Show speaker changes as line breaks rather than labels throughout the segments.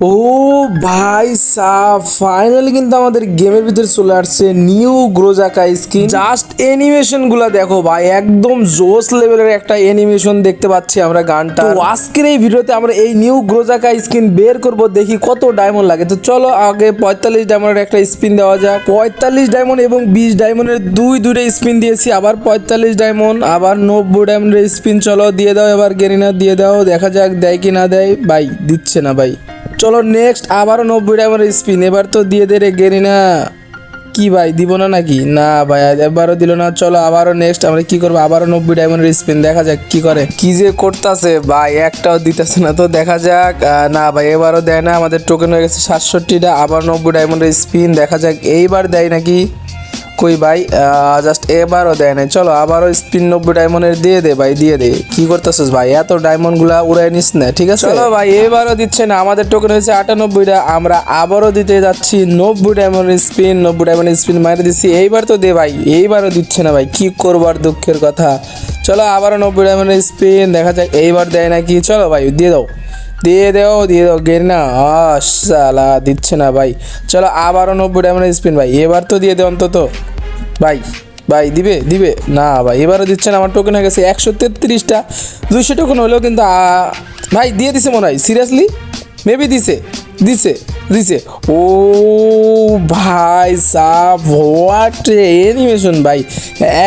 ও ভাই সাহ ফাইনালি কিন্তু আমাদের গেমের ভিতরে চলে আসছে নিউ গ্রোজাকা স্কিন জাস্ট অ্যানিমেশনগুলা দেখো ভাই, একদম জোস লেভেলের একটা অ্যানিমেশন দেখতে পাচ্ছি আমরা গানটা। তো আজকের এই ভিডিওতে আমরা এই নিউ গ্রোজাকা স্কিন বের করব, দেখি কত ডায়মন্ড লাগে। তো চলো আগে পঁয়তাল্লিশ ডায়মন্ডের একটা স্পিন দেওয়া যাক। পঁয়তাল্লিশ ডায়মন্ড এবং বিশ ডায়মন্ডের দুই দুইটা স্পিন দিয়েছি, আবার পঁয়তাল্লিশ ডায়মন্ড আবার নব্বই ডায়মন্ডের স্পিন চলো দিয়ে দাও এবার গেরিনা দিয়ে দাও, দেখা যাক দেয় কি না দেয়। ভাই, দিচ্ছে না ভাই। চলো নেক্সট আবারও নব্বই ডায়মন্ডের স্পিন এবার তো দিয়ে দে রে গেরিনা। কি ভাই, দিব না নাকি? না ভাই এবারও দিল না, চলো আবারও নেক্সট আমরা কি করব? আবারও নব্বই ডায়মন্ডের স্পিন দেখা যাক কি করে। কি যে করতেছে ভাই, একটাও দিতেছে না, তো দেখা যাক না ভাই, এবারও দেয় না, আমাদের টোকেন হয়ে গেছে সাতষট্টিটা, আবার নব্বই ডায়মন্ডের স্পিন দেখা যাক, এইবার দেয় নাকি? কই ভাই? জাস্ট এবারও দেয় নাই। চলো, আবারও স্পিন নব্বই ডায়মন্ডের দিয়ে দে ভাই, দিয়ে দে। কি করতেছিস ভাই? এত ডায়মন্ডগুলা উড়াই নিস না, ঠিক আছে? চলো ভাই, এবারও দিচ্ছে না। আমাদের টোকেন হয়েছে আটানব্বইটা আমরা আবারও দিতে যাচ্ছি নব্বই ডায়মন্ডের স্পিন নব্বই ডায়মন্ডের স্পিন মারি দিচ্ছি। এইবার তো দে ভাই, এইবারও দিচ্ছে না ভাই। কি করবার দুঃখের কথা। চলো, আবারও নব্বই ডায়মন্ডের স্পিন দেখা যাক এইবার দেয় নাকি চলো ভাই, দিয়ে দাও। দিয়ে দাও দিয়ে দাও, গের না। সালা দিচ্ছে না ভাই। চলো, আবারও নব্বই ডায়মন্ডের স্পিন ভাই। এবার তো দিয়ে দে অন্তত। ভাই ভাই, দিবে দিবে। না, ভাই, এবারে দিচ্ছেন আমার টোকেন হয়ে গেছে একশো তেত্রিশটা। দুইশো টোকেন হলেও কিন্তু ভাই, দিয়ে দিছে মনে হয় সিরিয়াসলি মেবি দিছে দিছে। দিছে। ও ভাই সাব হোয়াট অ্যানিমেশন ভাই।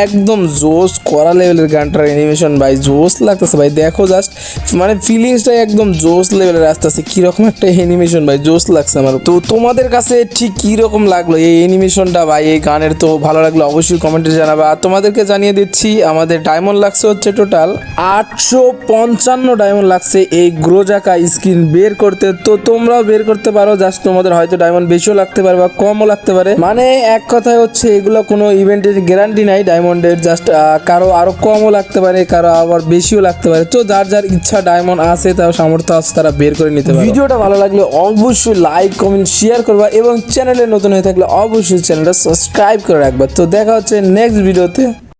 একদম জোস করা লেভেলের গানটার অ্যানিমেশন ভাই জোস লাগতেছে ভাই। দেখো জাস্ট মানে ফিলিংসটা একদম জোস লেভেলের আসতেছে। কীরকম একটা অ্যানিমেশন ভাই জোস লাগছে আমার। তো তোমাদের কাছে ঠিক কীরকম লাগল এই অ্যানিমেশনটা ভাই, এই গানের? তো ভালো লাগল অবশ্যই কমেন্টে জানাবে। আর তোমাদেরকে জানিয়ে দিচ্ছি, আমাদের ডায়মন্ড লাগছে হচ্ছে টোটাল আটশো পঞ্চান্ন ডায়মন্ড লাগছে এই গ্রোজাকা স্ক্রিন বের করতে। তো তোমরাও বের করতে পারো জাস্ট তোমাদের হয়তো ডায়মন্ড বেশিও লাগতে পারে বা কমও লাগতে পারে। মানে এক কথায় হচ্ছে এগুলো কোনো ইভেন্টের গ্যারান্টি নাই ডায়মন্ডের জাস্ট কারও আরও কমও লাগতে পারে, কারও আবার বেশিও লাগতে পারে। তো যার যার ইচ্ছা ডায়মন্ড আছে, তার সামর্থ্য আছে, তারা বের করে নিতে পারে ভিডিওটা ভালো লাগলে অবশ্যই লাইক কমেন্ট শেয়ার করবা এবং চ্যানেলে নতুন হয়ে থাকলে অবশ্যই চ্যানেলটা সাবস্ক্রাইব করে রাখবা। তো দেখা হচ্ছে নেক্সট ভিডিওতে